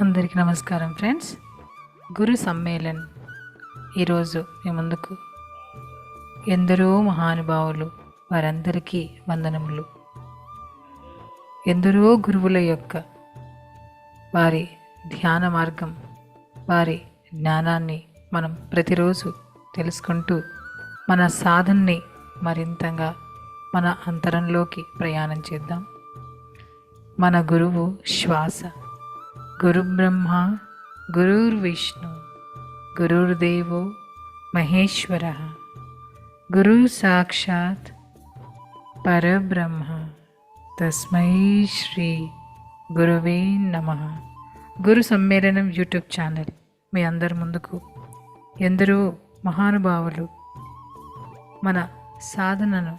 అందరికీ నమస్కారం ఫ్రెండ్స్. గురు సమ్మేళన్. ఈరోజు మీ ముందుకు ఎందరో మహానుభావులు వారందరికీ వందనములు. ఎందరో గురువుల యొక్క వారి ధ్యాన మార్గం వారి జ్ఞానాన్ని మనం ప్రతిరోజు తెలుసుకుంటూ మన సాధనని మరింతగా మన అంతరంలోకి ప్రయాణం చేద్దాం. మన గురువు శ్వాస. గురుబ్రహ్మ గురుర్విష్ణు గురుర్దేవో మహేశ్వర గురు సాక్షాత్ పరబ్రహ్మ. తస్మై శ్రీ గురువే నమ. గురు సమ్మేళనం యూట్యూబ్ ఛానల్. మీ అందరి ముందుకు ఎందరో మహానుభావులు మన సాధనను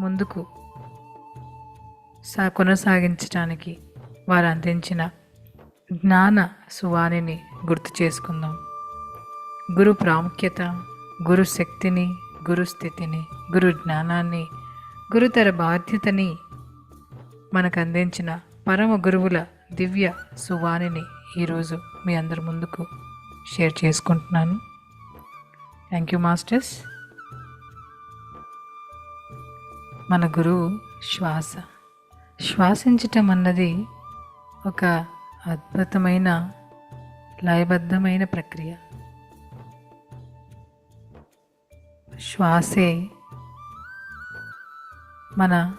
ముందుకు సా కొనసాగించడానికి వారు అందించిన జ్ఞాన సువాణిని గుర్తు చేసుకుందాం. గురు ప్రాముఖ్యత గురు శక్తిని గురు స్థితిని గురు జ్ఞానాన్ని గురుతర బాధ్యతని మనకు అందించిన పరమ గురువుల దివ్య సువాణిని ఈరోజు మీ అందరి ముందుకు షేర్ చేసుకుంటున్నాను. థ్యాంక్ యూ మాస్టర్స్ మన గురువు శ్వాస. శ్వాసించటం అన్నది ఒక అద్భుతమైన లయబద్ధమైన ప్రక్రియ. శ్వాసే మన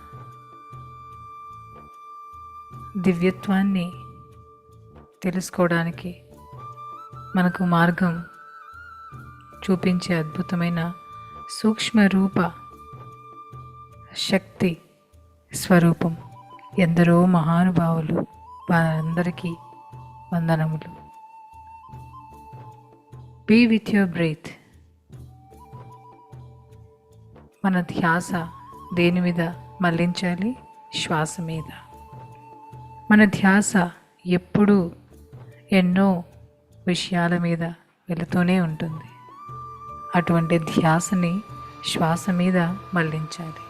దివ్యత్వాన్ని తెలుసుకోవడానికి మనకు మార్గం చూపించే అద్భుతమైన సూక్ష్మ రూప శక్తి స్వరూపం. ఎందరో మహానుభావులు వారందరికీ వందనములు. బీ విత్ యువర్ బ్రీత్ మన ధ్యాస దేని మీద మళ్ళించాలి? శ్వాస మీద. మన ధ్యాస ఎప్పుడూ ఎన్నో విషయాల మీద వెళుతూనే ఉంటుంది. అటువంటి ధ్యాసని శ్వాస మీద మళ్ళించాలి.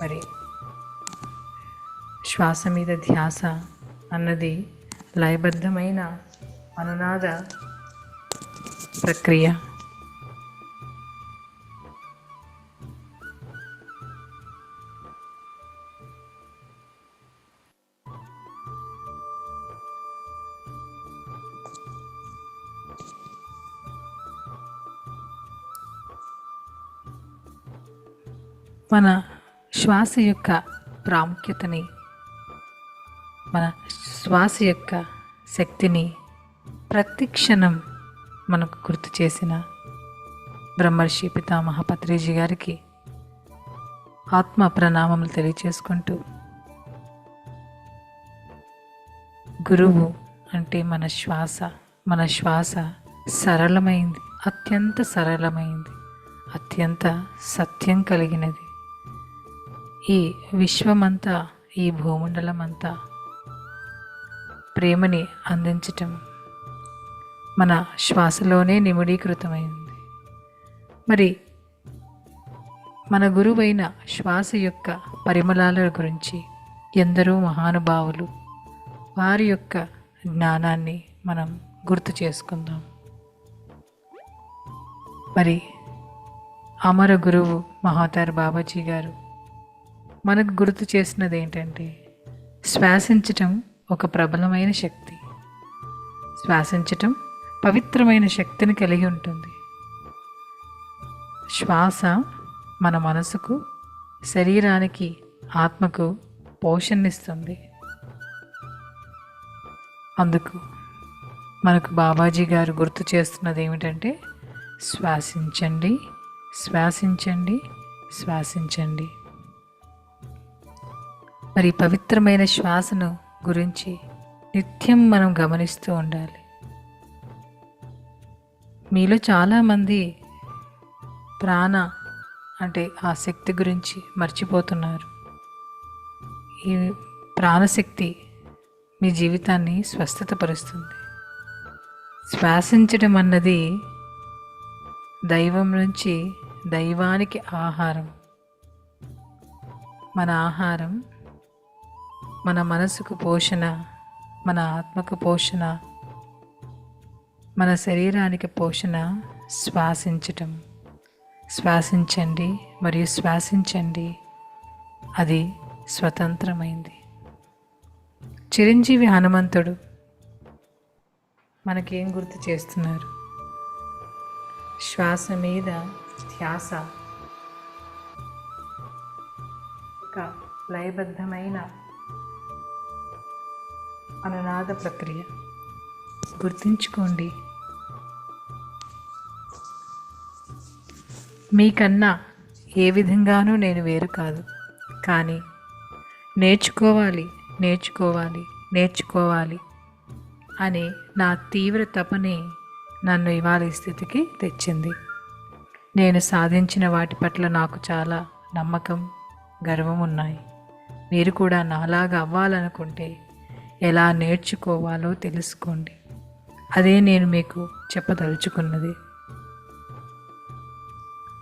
మరి శ్వాస మీద ధ్యాస అన్నది లయబద్ధమైన అనునాద ప్రక్రియ. మన శ్వాస యొక్క ప్రాముఖ్యతని మన శ్వాస యొక్క శక్తిని ప్రతిక్షణం మనకు గుర్తు చేసిన బ్రహ్మర్షి పితామహ పత్రేజీ గారికి ఆత్మ ప్రణామములు తెలియచేసుకుంటూ గురువు అంటే మన శ్వాస మన శ్వాస సరళమైంది అత్యంత సరళమైంది అత్యంత సత్యం కలిగినది. ఈ విశ్వమంతా ఈ భూమండలమంతా ప్రేమని అందించటం మన శ్వాసలోనే నిమిడీకృతమైంది. మరి మన గురువైన శ్వాస యొక్క పరిమళాల గురించి ఎందరో మహానుభావులు వారి యొక్క జ్ఞానాన్ని మనం గుర్తు చేసుకుందాం. మరి అమర గురువు మహాతార్ బాబాజీ గారు మనకు గుర్తు చేసినది ఏంటంటే శ్వాసించటం ఒక ప్రబలమైన శక్తి. శ్వాసించటం పవిత్రమైన శక్తిని కలిగి ఉంటుంది. శ్వాస మన మనసుకు శరీరానికి ఆత్మకు పోషణనిస్తుంది. అందుకు మనకు బాబాజీ గారు గుర్తు చేస్తున్నది ఏమిటంటే శ్వాసించండి శ్వాసించండి శ్వాసించండి. మరి పవిత్రమైన శ్వాసను గురించి నిత్యం మనం గమనిస్తూ ఉండాలి. మీలో చాలామంది ప్రాణ అంటే ఆ శక్తి గురించి మర్చిపోతున్నారు. ఈ ప్రాణశక్తి మీ జీవితాన్ని స్వస్థతపరుస్తుంది. శ్వాసించడం అన్నది దైవం నుంచి దైవానికి ఆహారం. మన ఆహారం మన మనసుకు పోషణ మన ఆత్మకు పోషణ మన శరీరానికి పోషణ శ్వాసించటం. శ్వాసించండి మరియు శ్వాసించండి. అది స్వతంత్రమైంది. చిరంజీవి హనుమంతుడు మనకేం గుర్తు చేస్తున్నారు? శ్వాస మీద ధ్యాస. ఒక లయబద్ధమైన అనునాద ప్రక్రియ. గుర్తుంచుకోండి. మీకన్నా ఏ విధంగానూ నేను వేరు కాదు. కానీ నేర్చుకోవాలి నేర్చుకోవాలి నేర్చుకోవాలి అనే నా తీవ్ర తపనే నన్ను ఇవాళ స్థితికి తెచ్చింది. నేను సాధించిన వాటి పట్ల నాకు చాలా నమ్మకం గర్వం ఉన్నాయి. మీరు కూడా నాలాగా అవ్వాలనుకుంటే ఎలా నేర్చుకోవాలో తెలుసుకోండి. అదే నేను మీకు చెప్పదలుచుకున్నది.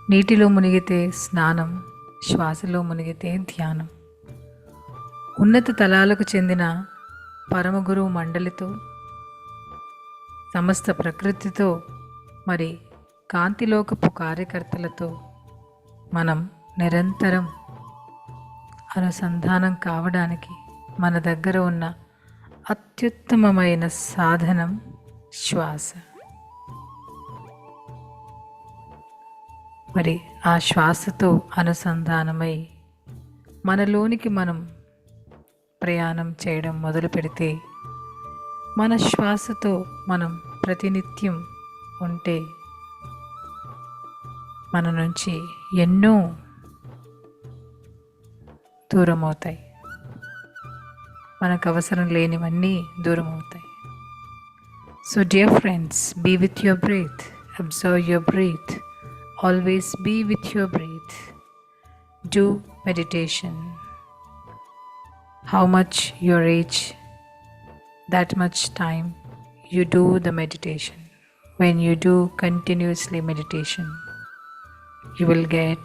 నీటిలో మునిగితే స్నానం శ్వాసలో మునిగితే ధ్యానం. ఉన్నత తలాలకు చెందిన పరమగురువు మండలితో సమస్త ప్రకృతితో మరి కాంతిలోకపు కార్యకర్తలతో మనం నిరంతరం అనుసంధానం కావడానికి మన దగ్గర ఉన్న అత్యుత్తమమైన సాధనం శ్వాస. మరి ఆ శ్వాసతో అనుసంధానమై మనలోనికి మనం ప్రయాణం చేయడం మొదలు పెడితే మన శ్వాసతో మనం ప్రతినిత్యం ఉంటే మన నుంచి ఎన్నో దూరం అవుతాయి మనకు అవసరం లేనివన్నీ దూరం అవుతాయి so dear friends be with your breath observe your breath always be with your breath do meditation how much your age that much time you do the meditation when you do continuously meditation you will get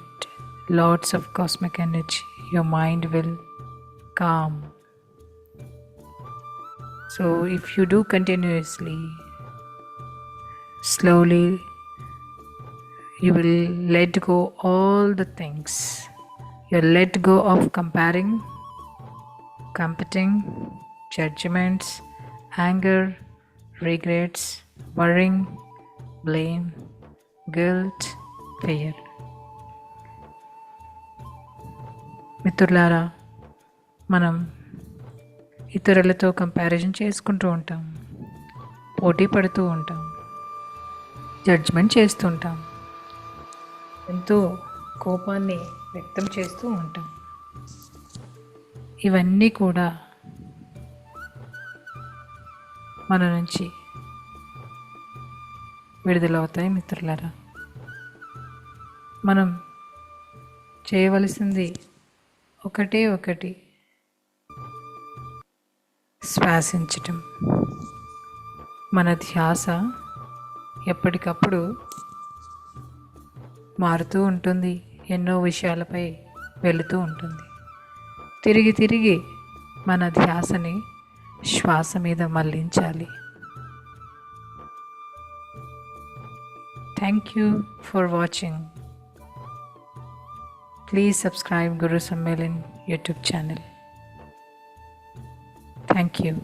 lots of cosmic energy your mind will calm so if you do continuously slowly you will let go all the things you let go of comparing competing, judgments, anger, regrets, worrying, blame, guilt, fear. మిత్రులారా మనం ఇతరులతో comparison చేసుకుంటూ ఉంటాం. పోటీ పడుతూ ఉంటాం. Judgement చేస్తుంటాం ఎంతో కోపాన్ని వ్యక్తం చేస్తూ ఉంటాం. ఇవన్నీ కూడా మన నుంచి విడుదలవుతాయి మిత్రులారా. మనం చేయవలసింది ఒకటే ఒకటి. శ్వాసించటం. మన ధ్యాస ఎప్పటికప్పుడు మారుతూ ఉంటుంది ఎన్నో విషయాలపై వెళుతూ ఉంటుంది. తిరిగి తిరిగి మన ధ్యాసని శ్వాస మీద మళ్ళించాలి. Thank you for watching please subscribe Guru Sammelan YouTube channel thank you